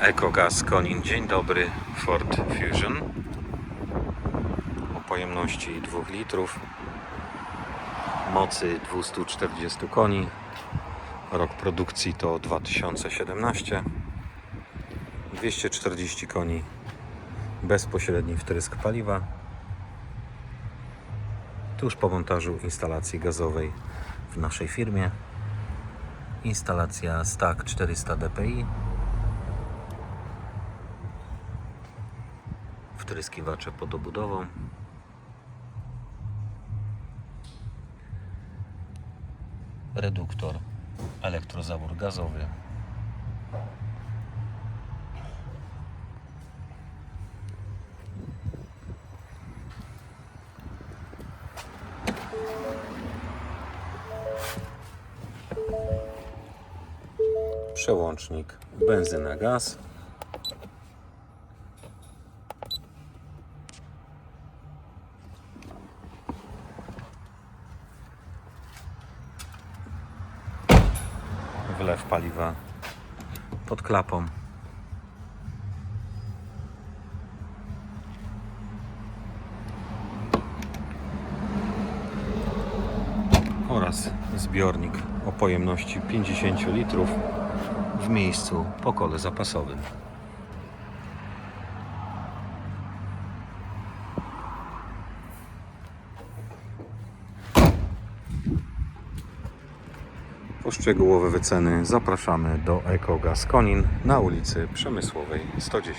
EcoGaz Konin. Dzień dobry, Ford Fusion o pojemności 2 litrów, mocy 240 koni. Rok produkcji to 2017. 240 koni, bezpośredni wtrysk paliwa. Tuż po montażu instalacji gazowej w naszej firmie. Instalacja STAC 400 dpi. Wtryskiwacze pod obudową. Reduktor, elektrozawór gazowy. Przełącznik benzyna gaz. Wlew paliwa pod klapą. Oraz zbiornik o pojemności 50 litrów w miejscu po kole zapasowym. Po szczegółowe wyceny zapraszamy do EcoGaz Konin na ulicy Przemysłowej 110.